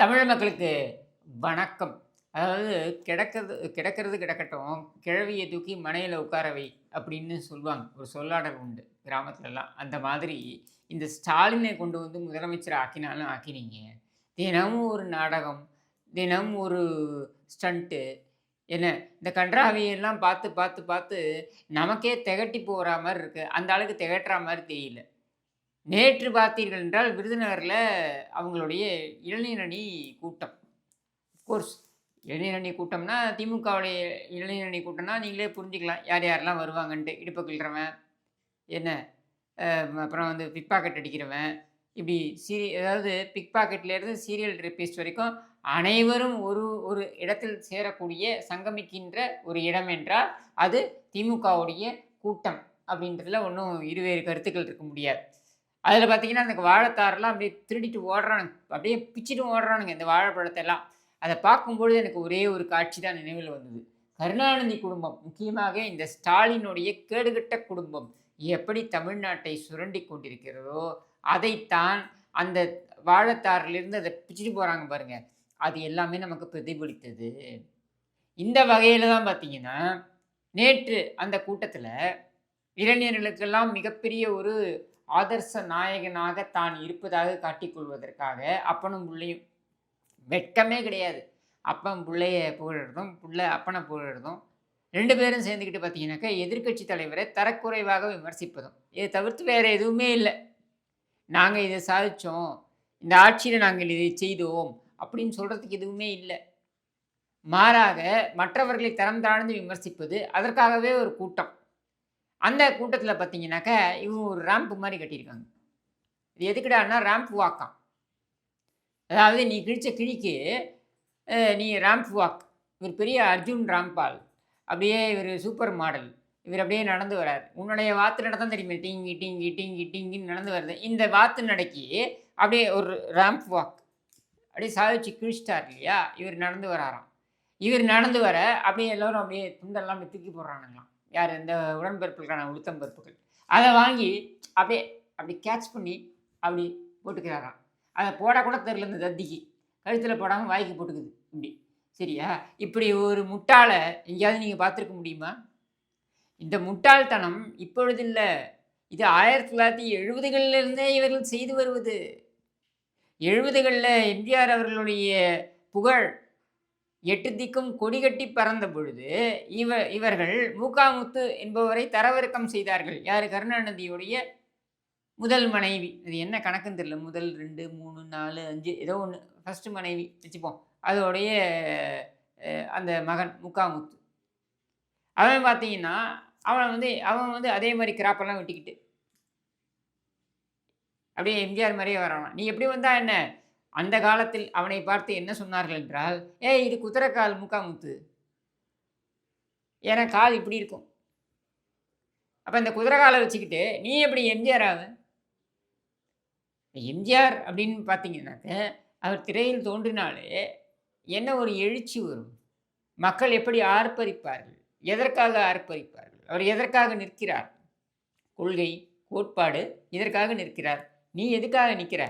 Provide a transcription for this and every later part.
தமிழ் மக்களுக்கு வணக்கம். அதாவது கிடக்கிறது கிடக்கிறது கிடக்கட்டும் கிழவியை தூக்கி மனையில் உட்காரவை அப்படின்னு சொல்லுவாங்க. ஒரு சொல்லாடல் உண்டு கிராமத்துலலாம். அந்த மாதிரி இந்த ஸ்டாலினை கொண்டு வந்து முதலமைச்சர் ஆக்கினாலும் ஆக்கினீங்க. தினமும் ஒரு நாடகம் தினம் ஒரு ஸ்டண்ட்டு என்ன? இந்த கன்றாவியெல்லாம் பார்த்து பார்த்து பார்த்து நமக்கே திகட்டி போகிற மாதிரி இருக்குது அந்த அளவுக்கு திகட்டுற மாதிரி தெரியல. நேற்று பார்த்தீர்கள் என்றால் விருதுநகரில் அவங்களுடைய இளைஞர் அணி கூட்டம். கோர்ஸ் இளைஞர் அணி கூட்டம்னா திமுகவுடைய இளைஞர் அணி கூட்டம்னா நீங்களே புரிஞ்சுக்கலாம். யார் யாரெல்லாம் வருவாங்கன்ட்டு. இடுப்பு கிள்றவன் என்ன அப்புறம் வந்து பிக் பாக்கெட் அடிக்கிறவன் இப்படி சீரி அதாவது பிக் பாக்கெட்லேருந்து சீரியல் ரேபிஸ்ட் வரைக்கும் அனைவரும் ஒரு ஒரு இடத்தில் சேரக்கூடிய சங்கமிக்கின்ற ஒரு இடம் என்றால் அது திமுகவுடைய கூட்டம். அப்படின்றதுல ஒன்றும் இருவேறு கருத்துக்கள் இருக்க முடியாது. அதில் பார்த்தீங்கன்னா அந்த வாழைத்தாரெல்லாம் அப்படியே திருடிட்டு ஓடுறானுங்க. அப்படியே பிச்சுட்டு ஓடுறானுங்க இந்த வாழைப்பழத்தை எல்லாம் அதை பார்க்கும்பொழுது எனக்கு ஒரே ஒரு காட்சி தான் நினைவில் வந்தது. கருணாநிதி குடும்பம் முக்கியமாக இந்த ஸ்டாலினுடைய கேடுகட்ட குடும்பம் எப்படி தமிழ்நாட்டை சுரண்டி கொண்டிருக்கிறதோ அதைத்தான் அந்த வாழைத்தாரிலிருந்து அதை பிச்சுட்டு போகிறாங்க பாருங்கள் அது எல்லாமே நமக்கு பிரதிபலித்தது. இந்த வகையில் தான் பார்த்தீங்கன்னா நேற்று அந்த கூட்டத்தில் இளைஞர்களுக்கெல்லாம் மிகப்பெரிய ஒரு ஆதர்ச நாயகனாக தான் இருப்பதாக காட்டிக்கொள்வதற்காக அப்பனும் பிள்ளையும் வெட்கமே கிடையாது. அப்பன் பிள்ளைய புகழறதும் புள்ள அப்பனை புகழறதும் ரெண்டு பேரும் சேர்ந்துக்கிட்டு பார்த்தீங்கன்னாக்கா எதிர்க்கட்சி தலைவரை தரக்குறைவாக விமர்சிப்பதும். இதை தவிர்த்து வேறு எதுவுமே இல்லை. நாங்கள் இதை சாதித்தோம் இந்த ஆட்சியில் நாங்கள் இதை செய்தோம் அப்படின்னு சொல்கிறதுக்கு எதுவுமே இல்லை. மாறாக மற்றவர்களை தரம் தாழ்ந்து விமர்சிப்பது அதற்காகவே ஒரு கூட்டம். அந்த கூட்டத்தில் பார்த்தீங்கன்னாக்க இவங்க ஒரு ரேம்ப் மாதிரி கட்டியிருக்காங்க. இது எதுக்குடான்னா ரேம்ப் வாக்காம் அதாவது நீ கிழிச்ச கிழிக்கு நீ ரேம்ப் வாக் இவர் பெரிய அர்ஜுன் ராம்பால். அப்படியே இவர் சூப்பர் மாடல் இவர் அப்படியே நடந்து வரார். உன்னுடைய வாத்து நடத்தான் தெரியுமே டிங்கி டிங்கி டிங்கி டிங்கின்னு நடந்து வருது இந்த வாத்து நடக்கி அப்படியே ஒரு ரேம்ப் வாக் அப்படியே சாதிச்சு கிழிச்சிட்டார் இல்லையா? இவர் நடந்து வராராம். இவர் நடந்து வர அப்படியே எல்லோரும் அப்படியே துண்டெல்லாம் அப்படியே தூக்கி போடுறானுங்களாம். யார்? இந்த உடன்பிறப்புகளுக்கான உளுத்தம் பருப்புகள். அதை வாங்கி அப்படியே அப்படி கேட்ச் பண்ணி அப்படி போட்டுக்கிறாராம். அதை போடக்கூட தெரில இந்த தத்திக்கு. கழுத்தில் போடாமல் வாய்க்கு போட்டுக்குது இப்படி. சரியா? இப்படி ஒரு முட்டாளை எங்கேயாவது நீங்கள் பார்த்துருக்க முடியுமா? இந்த முட்டாள்தனம் இப்பொழுது இல்லை. இது ஆயிரத்தி தொள்ளாயிரத்தி எழுபதுகளிலிருந்தே இவர்கள் செய்து வருவது. எழுபதுகளில் எம்ஜிஆர் அவர்களுடைய புகழ் எட்டு திக்கும் கொடிகட்டி பறந்த பொழுது இவ இவர்கள் மூக்காமுத்து என்பவரை தரவிறக்கம் செய்தார்கள். யார்? கருணாநிதியுடைய முதல் மனைவி. அது என்ன கணக்குன்னு தெரியல. முதல் ரெண்டு மூணு நாலு அஞ்சு ஏதோ ஒன்று ஃபஸ்ட்டு மனைவி. வச்சுப்போம். அதோடைய அந்த மகன் முக்காமுத்து அவன் பார்த்தீங்கன்னா அவன் வந்து அவன் வந்து அதே மாதிரி கிராப்பெல்லாம் வெட்டிக்கிட்டு. அப்படியே எம்ஜிஆர் மாதிரியே வரான் நீ எப்படி வந்தா என்ன? அந்த காலத்தில் அவனை பார்த்து என்ன சொன்னார்கள் என்றால் ஏய் இது குதிரைக்கால் முக்காமுத்து. ஏன்னா கால் இப்படி இருக்கும். அப்போ இந்த குதிரை காலை வச்சுக்கிட்டு நீ எப்படி எம்ஜிஆர் ஆகு எம்ஜிஆர் அப்படின்னு பார்த்தீங்கன்னாக்க அவர் திரையில் தோன்றினாலே என்ன ஒரு எழுச்சி வரும்? மக்கள் எப்படி ஆர்ப்பரிப்பார்கள்? எதற்காக ஆர்ப்பரிப்பார்கள்? அவர் எதற்காக நிற்கிறார்? கொள்கை கோட்பாடு இதற்காக நிற்கிறார்? நீ எதுக்காக நிற்கிற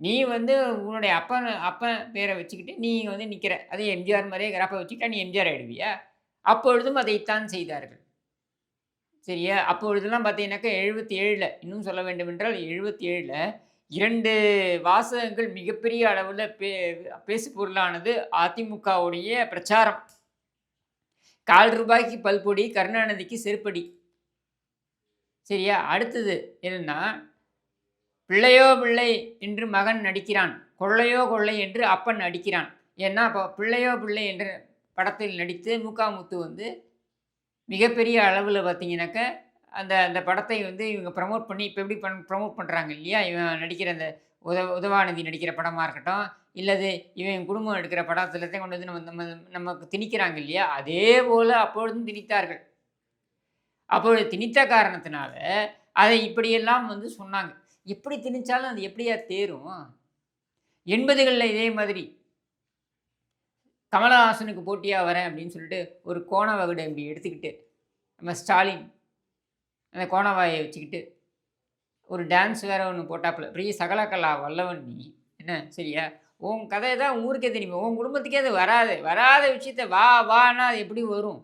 நீ வந்து உன்னுடைய அப்பன் அப்பன் பேரை வச்சுக்கிட்டு நீ வந்து நிற்கிற அதே எம்ஜிஆர் மாதிரியே கிராப்பை வச்சுக்கிட்டா நீ எம்ஜிஆர் ஆயிடுவியா? அப்பொழுதும் அதைத்தான் செய்தார்கள். சரியா? அப்பொழுதெல்லாம் பார்த்தீங்கன்னாக்கா எழுபத்தி ஏழில் இன்னும் சொல்ல வேண்டும் என்றால் எழுபத்தி ஏழில் இரண்டு வாசகங்கள் மிகப்பெரிய அளவில் பே பேசு பொருளானது அதிமுகவுடைய பிரச்சாரம். கால் ரூபாய்க்கு பல்பொடி கருணாநிதிக்கு செருப்படி. சரியா? அடுத்தது என்னென்னா பிள்ளையோ பிள்ளை என்று மகன் நடிக்கிறான். கொள்ளையோ கொள்ளை என்று அப்பன் நடிக்கிறான். ஏன்னா இப்போ பிள்ளையோ பிள்ளை என்ற படத்தில் நடித்து முகாமுத்து வந்து மிகப்பெரிய அளவில் பார்த்தீங்கன்னாக்க அந்த அந்த படத்தை வந்து இவங்க ப்ரமோட் பண்ணி இப்போ எப்படி பண் ப்ரமோட் பண்ணுறாங்க இல்லையா? இவன் நடிக்கிற அந்த உத உதவாநிதி நடிக்கிற படமாக இருக்கட்டும் இல்லது இவன் குடும்பம் எடுக்கிற படத்தில் தான் கொண்டு வந்து நம்ம நம்ம நமக்கு திணிக்கிறாங்க இல்லையா? அதே போல் அப்பொழுதும் திணித்தார்கள். அப்பொழுது திணித்த காரணத்தினால அதை இப்படியெல்லாம் வந்து சொன்னாங்க. எப்படி திணிச்சாலும் அது எப்படியா தேரும்? எண்பதுகளில் இதே மாதிரி கமலஹாசனுக்கு போட்டியாக வரேன் அப்படின்னு சொல்லிட்டு ஒரு கோணவகுடை இப்படி எடுத்துக்கிட்டு நம்ம ஸ்டாலின் அந்த கோணவாயை வச்சுக்கிட்டு ஒரு டான்ஸ் வேறு ஒன்று போட்டாப்புல. பெரிய சகலகலா வல்லவன் நீ. என்ன? சரியா? உன் கதை தான் ஊருக்கே தெரியுமே உன் குடும்பத்துக்கே அது வராது. வராத விஷயத்த வா வான்னா அது எப்படி வரும்?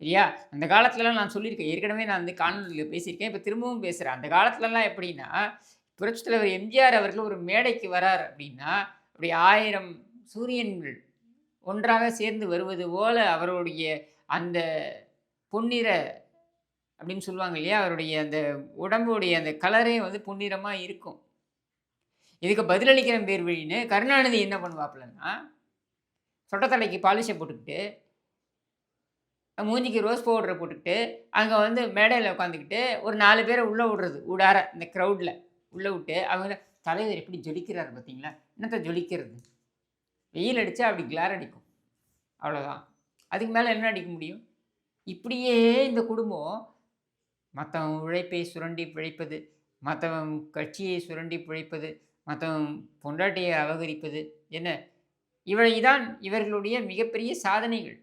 சரியா அந்த காலத்துலலாம் நான் சொல்லியிருக்கேன். ஏற்கனவே நான் வந்து காணொலியில் பேசியிருக்கேன். இப்போ திரும்பவும் பேசுகிறேன் அந்த காலத்துலலாம் எப்படின்னா புரட்சி தலைவர் எம்ஜிஆர் அவர்கள் ஒரு மேடைக்கு வரார் அப்படின்னா அப்படி ஆயிரம் சூரியன்கள் ஒன்றாக சேர்ந்து வருவது போல அவருடைய அந்த பொன்னிற அப்படின்னு சொல்லுவாங்க இல்லையா? அவருடைய அந்த உடம்புடைய அந்த கலரே வந்து பொன்னிறமாக இருக்கும். இதுக்கு பதிலளிக்கிற பேர் வழின்னு கருணாநிதி என்ன பண்ணுவாப்புலன்னா சொட்டத்தலைக்கு பாலிஷை போட்டுக்கிட்டு மூஞ்சிக்கு ரோஸ் பவுடரை போட்டுக்கிட்டு அங்கே வந்து மேடையில் உட்காந்துக்கிட்டு ஒரு நாலு பேரை உள்ளே விடுறது விடார இந்த க்ரௌடில் உள்ளே விட்டு அவங்க தலைவர் எப்படி ஜொலிக்கிறார் பார்த்தீங்களா? என்னத்தை ஜொலிக்கிறது? வெயில் அடித்தா அப்படி கிளார் அடிக்கும். அவ்வளோதான் அதுக்கு மேலே என்ன அடிக்க முடியும்? இப்படியே இந்த குடும்பம் மற்றவன் உழைப்பை சுரண்டி பிழைப்பது மற்றவன் கட்சியை சுரண்டி பிழைப்பது மற்றவன் பொண்டாட்டியை அபகரிப்பது என்ன? இவைதான் இவர்களுடைய மிகப்பெரிய சாதனைகள்.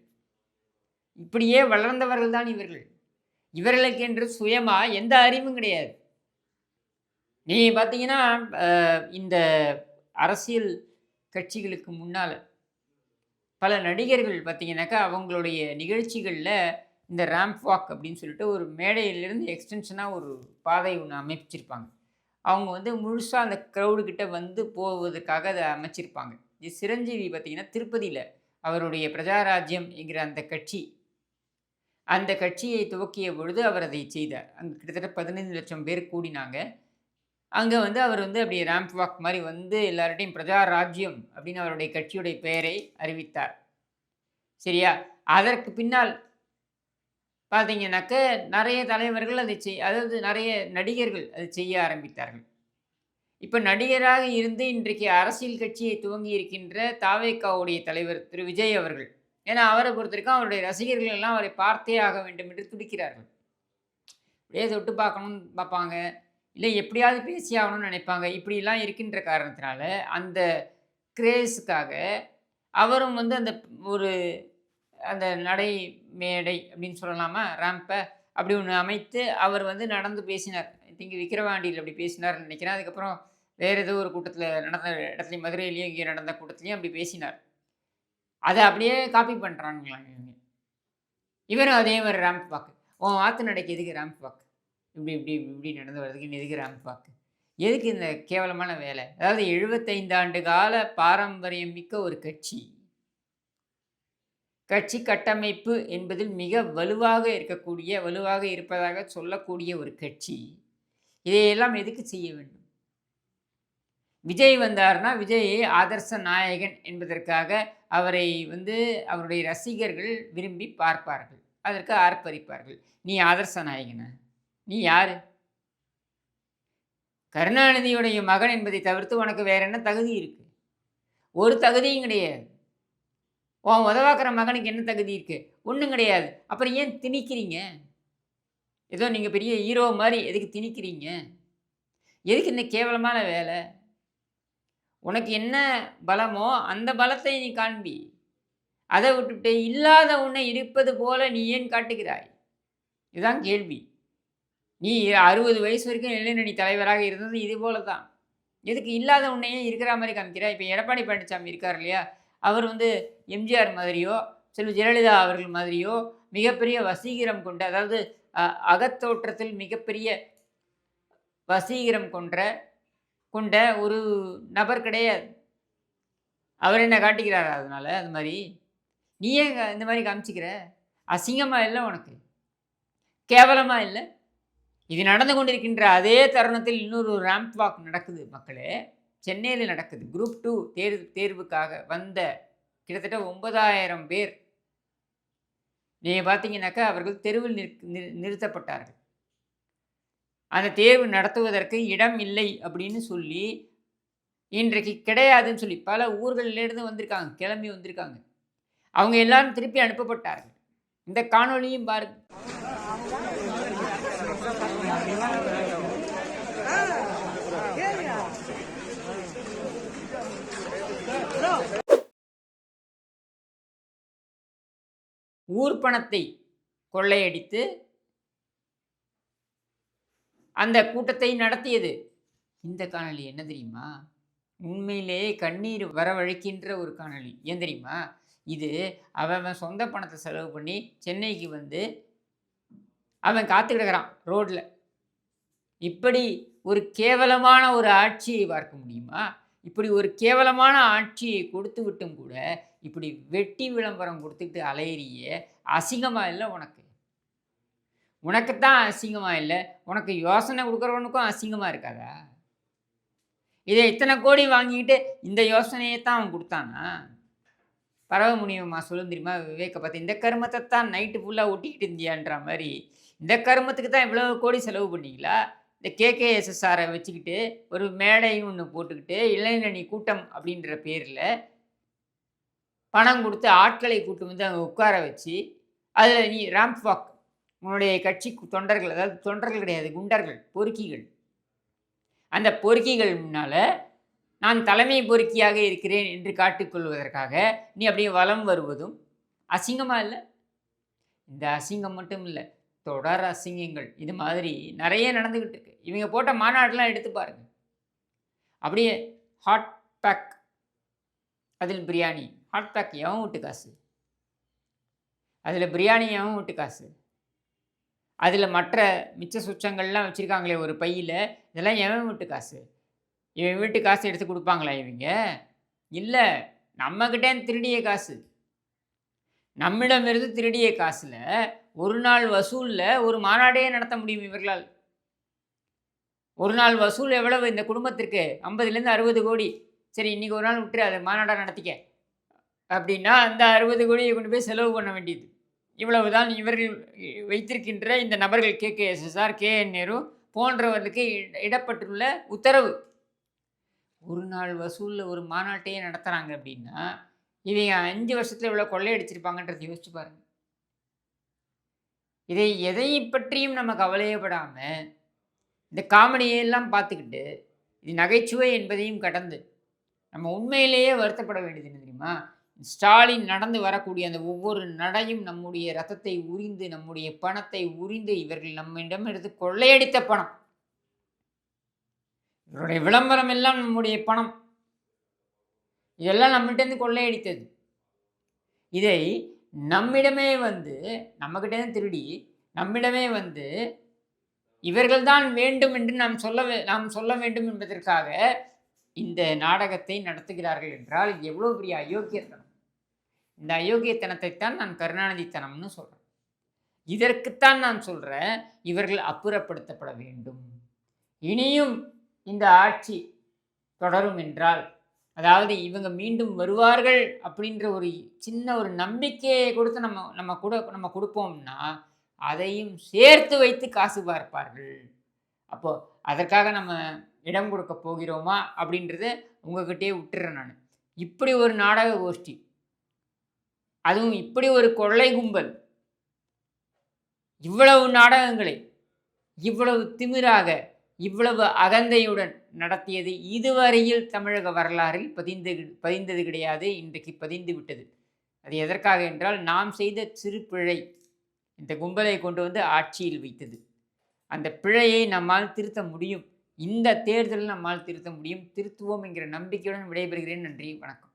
இப்படியே வளர்ந்தவர்கள் தான் இவர்கள். இவர்களுக்கு என்று சுயமாக எந்த அறிவும் கிடையாது. நீ பார்த்தீங்கன்னா இந்த அரசியல் கட்சிகளுக்கு முன்னால் பல நடிகர்கள் பார்த்தீங்கன்னாக்கா அவங்களுடைய நிகழ்ச்சிகளில் இந்த ரேம்ப் வாக் அப்படின்னு சொல்லிட்டு ஒரு மேடையிலிருந்து எக்ஸ்டென்ஷனாக ஒரு பாதை ஒன்று அமைச்சிருப்பாங்க. அவங்க வந்து முழுசாக அந்த க்ரௌடுக்கிட்ட வந்து போவதற்காக அதை அமைச்சிருப்பாங்க. இது சிரஞ்சீவி பார்த்திங்கன்னா திருப்பதியில் அவருடைய பிரஜாராஜ்யம் என்கிற அந்த கட்சி அந்த கட்சியை துவக்கிய பொழுது அவர் அதை செய்தார். அங்கே கிட்டத்தட்ட பதினைந்து லட்சம் பேர் கூடினாங்க. அங்கே வந்து அவர் வந்து அப்படி ரேம்ப் வாக் மாதிரி வந்து எல்லார்ட்டையும் பிரஜா ராஜ்யம் அப்படின்னு அவருடைய கட்சியுடைய பெயரை அறிவித்தார். சரியா? அதற்கு பின்னால் பார்த்தீங்கன்னாக்க நிறைய தலைவர்கள் அதை செய் அதாவது நிறைய நடிகர்கள் அதை செய்ய ஆரம்பித்தார்கள். இப்போ நடிகராக இருந்து இன்றைக்கு அரசியல் கட்சியை துவங்கி இருக்கின்ற தாவேக்காவுடைய தலைவர் திரு விஜய் அவர்கள் ஏன்னா அவரை பொறுத்திருக்கும் அவருடைய ரசிகர்கள் எல்லாம் அவரை பார்த்தே ஆக வேண்டும் என்று துடிக்கிறார்கள். அப்படியே தொட்டு பார்க்கணும்னு பார்ப்பாங்க. இல்லை எப்படியாவது பேசி ஆகணும்னு நினைப்பாங்க. இப்படிலாம் இருக்கின்ற காரணத்தினால அந்த கிரேஸுக்காக அவரும் வந்து அந்த ஒரு அந்த நடை மேடை அப்படின்னு சொல்லலாமா ரேம்பை அப்படி ஒன்று அமைத்து அவர் வந்து நடந்து பேசினார். திங்கு விக்கிரவாண்டியில் அப்படி பேசினார்னு நினைக்கிறேன். அதுக்கப்புறம் வேறு ஏதோ ஒரு கூட்டத்தில் நடந்த இடத்துலையும் மதுரையிலையும் இங்கே நடந்த கூட்டத்துலேயும் அப்படி பேசினார். அதை அப்படியே காப்பி பண்ணுறானுங்களாம் இவங்க? இவரும் அதே மாதிரி ரேம்ப் வாக்கு உன் ஆற்று நடைக்கு எதுக்கு ரேம்ப் வாக்கு இப்படி இப்படி இப்படி நடந்து வர்றதுக்கு எதுக்கு ரேம்ப் வாக்கு எதுக்கு இந்த கேவலமான வேலை? அதாவது எழுபத்தைந்து ஆண்டு கால பாரம்பரியம் மிக்க ஒரு கட்சி. கட்சி கட்டமைப்பு என்பதில் மிக வலுவாக இருக்கக்கூடிய வலுவாக இருப்பதாக சொல்லக்கூடிய ஒரு கட்சி. இதையெல்லாம் எதுக்கு செய்ய வேண்டும்? விஜய் வந்தார்னா விஜய் ஆதர்ச நாயகன் என்பதற்காக அவரை வந்து அவருடைய ரசிகர்கள் விரும்பி பார்ப்பார்கள். அதற்கு ஆர்ப்பரிப்பார்கள். நீ ஆதர்ச நாயகன? நீ யார்? கருணாநிதியுடைய மகன் என்பதை தவிர்த்து உனக்கு வேற என்ன தகுதி இருக்குது ஒரு தகுதியும் கிடையாது. உன் உதவாக்கிற மகனுக்கு என்ன தகுதி இருக்குது ஒன்றும் கிடையாது. அப்புறம் ஏன் திணிக்கிறீங்க? ஏதோ நீங்கள் பெரிய ஹீரோ மாதிரி எதுக்கு திணிக்கிறீங்க? எதுக்கு இந்த கேவலமான வேலை? உனக்கு என்ன பலமோ அந்த பலத்தை நீ காண்பி. அதை விட்டுவிட்டு இல்லாத உன்னை இருப்பது போல நீ ஏன் காட்டுகிறாய்? இதுதான் கேள்வி. நீ அறுபது வயசு வரைக்கும் இளைஞரணி தலைவராக இருந்தது இது போல தான் எதுக்கு இல்லாத உன்னையே இருக்கிற மாதிரி காமிக்கிறா? இப்போ எடப்பாடி பழனிசாமி இருக்கார் இல்லையா? அவர் வந்து எம்ஜிஆர் மாதிரியோ செல்வி ஜெயலலிதா அவர்கள் மாதிரியோ மிகப்பெரிய வசீகரம் கொண்ட அதாவது அகத்தோற்றத்தில் மிகப்பெரிய வசீகரம் கொன்ற கொண்ட ஒரு நபர் கிடையாது. அவர் என்ன காட்டிக்கிறாரு அதனால் அது மாதிரி. நீ ஏன் இந்த மாதிரி காமிச்சிக்கிற? அசிங்கமாக இல்லை உனக்கு? கேவலமாக இல்லை? இது நடந்து கொண்டிருக்கின்ற அதே தருணத்தில் இன்னொரு ரேம்ப் வாக் நடக்குது மக்களே. சென்னையில் நடக்குது. குரூப் டூ தேர்வு தேர்வுக்காக வந்த கிட்டத்தட்ட ஒன்பதாயிரம் பேர். நீங்கள் பார்த்தீங்கன்னாக்கா அவர்கள் தெருவில் நிறுத்தப்பட்டார்கள். அந்த தேர்வு நடத்துவதற்கு இடம் இல்லை அப்படின்னு சொல்லி இன்றைக்கு கிடையாதுன்னு சொல்லி பல ஊர்களிலிருந்து வந்திருக்காங்க கிளம்பி வந்திருக்காங்க. அவங்க எல்லாரும் திருப்பி அனுப்பப்பட்டார்கள். இந்த காணொலியும் பாருங்க ஊர் பணத்தை கொள்ளையடித்து அந்த கூட்டத்தை நடத்தியது. இந்த காணொலி என்ன தெரியுமா? உண்மையிலேயே கண்ணீர் வரவழைக்கின்ற ஒரு காணொளி. ஏன் தெரியுமா? இது அவன் சொந்த பணத்தை செலவு பண்ணி சென்னைக்கு வந்து அவன் காத்து கிடக்கிறான் ரோட்ல. இப்படி ஒரு கேவலமான ஒரு ஆட்சியை பார்க்க முடியுமா? இப்படி ஒரு கேவலமான ஆட்சியை கொடுத்து விட்டும் கூட இப்படி வெட்டி விளம்பரம் கொடுத்துக்கிட்டு அலையிறிய அசிங்கமாக இல்லை உனக்கு? உனக்குத்தான் அசிங்கமாக இல்லை? உனக்கு யோசனை கொடுக்குறவனுக்கும் அசிங்கமாக இருக்காதா? இதை இத்தனை கோடி வாங்கிக்கிட்டு இந்த யோசனையை தான் அவன் கொடுத்தானா? பரவ முடியுமா? சொல்லும் தெரியுமா? விவேக்க பார்த்து இந்த கருமத்தை தான் நைட்டு ஃபுல்லாக ஒட்டிக்கிட்டு இருந்தியான்ற மாதிரி. இந்த கருமத்துக்கு தான் இவ்வளோ கோடி செலவு பண்ணீங்களா? இந்த கேகேஎஸ்எஸ்ஆரை வச்சுக்கிட்டு ஒரு மேடையும் ஒன்று போட்டுக்கிட்டு இளைஞணி கூட்டம் அப்படின்ற பேரில் பணம் கொடுத்து ஆட்களை கூட்டு வந்து அங்கே உட்கார வச்சு அதில் நீ ராம்ப் வாக் உன்னுடைய கட்சி தொண்டர்கள் அதாவது தொண்டர்கள் கிடையாது குண்டர்கள் பொறுக்கிகள். அந்த பொறுக்கிகள் முன்னால் நான் தலைமை பொறுக்கியாக இருக்கிறேன் என்று காட்டிக்கொள்வதற்காக நீ அப்படியே வலம் வருவதும் அசிங்கமாக இல்லை? இந்த அசிங்கம் மட்டும் இல்லை தொடர் அசிங்கங்கள். இது மாதிரி நிறைய நடந்துக்கிட்டு இருக்கு. இவங்க போட்ட மாநாடெலாம் எடுத்து பாருங்க. அப்படியே ஹாட் பேக் அதில் பிரியாணி. ஹாட் பேக் எவன் விட்டு காசு? அதில் பிரியாணி எவன் விட்டு காசு? அதில் மற்ற மிச்ச சுச்சங்கள்லாம் வச்சுருக்காங்களே ஒரு பையில் இதெல்லாம் எவன் வீட்டு காசு? இவன் வீட்டு காசு எடுத்து கொடுப்பாங்களா இவங்க? இல்லை நம்மக்கிட்டே திருடிய காசு. நம்மிடமிருந்து திருடிய காசில் ஒரு நாள் வசூலில் ஒரு மாநாடே நடத்த முடியும் இவர்களால். ஒரு நாள் வசூல் எவ்வளவு? இந்த குடும்பத்திற்கு ஐம்பதுலேருந்து அறுபது கோடி. சரி இன்றைக்கி ஒரு நாள் விட்டுரு அதை மாநாடாக நடத்திக்க. அப்படின்னா அந்த அறுபது கோடியை கொண்டு போய் செலவு பண்ண வேண்டியது. இவ்வளவுதான் இவர்கள் வைத்திருக்கின்ற இந்த நபர்கள் K. K. SSR K. N. Nehru போன்றவர்களுக்கு இடப்பட்டுள்ள உத்தரவு. ஒரு நாள் வசூலில் ஒரு மாநாட்டையே நடத்துகிறாங்க அப்படின்னா இவங்க அஞ்சு வருஷத்தில் இவ்வளோ கொள்ளையடிச்சிருப்பாங்கன்றதை யோசிச்சு பாருங்கள் இதை எதை பற்றியும் நம்ம கவலையப்படாமல் இந்த காமெடியெல்லாம் பார்த்துக்கிட்டு இது நகைச்சுவை என்பதையும் கடந்து நம்ம உண்மையிலேயே வருத்தப்பட வேண்டியது என்ன தெரியுமா? ஸ்டாலின் நடந்து வரக்கூடிய அந்த ஒவ்வொரு நடையும் நம்முடைய ரத்தத்தை உரிந்து நம்முடைய பணத்தை உரிந்து இவர்கள் நம்மிடம் எடுத்து கொள்ளையடித்த பணம். இவருடைய விளம்பரம் எல்லாம் நம்முடைய பணம். இதெல்லாம் நம்மகிட்டேருந்து கொள்ளையடித்தது. இதை நம்மிடமே வந்து நம்மகிட்டேருந்து திருடி நம்மிடமே வந்து இவர்கள்தான் வேண்டும் என்று நாம் சொல்ல நாம் சொல்ல வேண்டும் என்பதற்காக இந்த நாடகத்தை நடத்துகிறார்கள் என்றால் எவ்வளோ பெரிய அயோக்கியத்தனம். இந்த அயோக்கியத்தனத்தைத்தான் நான் கருணாநிதித்தனம்னு சொல்கிறேன் இதற்குத்தான் நான் சொல்கிறேன் இவர்கள் அப்புறப்படுத்தப்பட வேண்டும். இனியும் இந்த ஆட்சி தொடரும் என்றால் அதாவது இவங்க மீண்டும் வருவார்கள் அப்படின்ற ஒரு சின்ன ஒரு நம்பிக்கையை கொடுத்து நம்ம நம்ம கொடு நம்ம கொடுப்போம்னா அதையும் சேர்த்து வைத்து காசு பார்ப்பார்கள். அப்போது அதற்காக நம்ம இடம் கொடுக்க போகிறோமா அப்படின்றத உங்ககிட்டே விட்டுறேன் நான். இப்படி ஒரு நாடக கோஷ்டி. அதுவும் இப்படி ஒரு கொள்ளை கும்பல். இவ்வளவு நாடகங்களை இவ்வளவு திமிராக இவ்வளவு அகந்தையுடன் நடத்தியது இதுவரையில் தமிழக வரலாறில் பதிந்து பதிந்தது கிடையாது இன்றைக்கு பதிந்து விட்டது. அது எதற்காக என்றால் நாம் செய்த சிறு பிழை இந்த கும்பலை கொண்டு வந்து ஆட்சியில் வைத்தது. அந்த பிழையை நம்மால் திருத்த முடியும். இந்த தேர்தலில் நம்மால் திருத்த முடியும். திருத்துவோம் என்கிற நம்பிக்கையுடன் விடைபெறுகிறேன். நன்றி. வணக்கம்.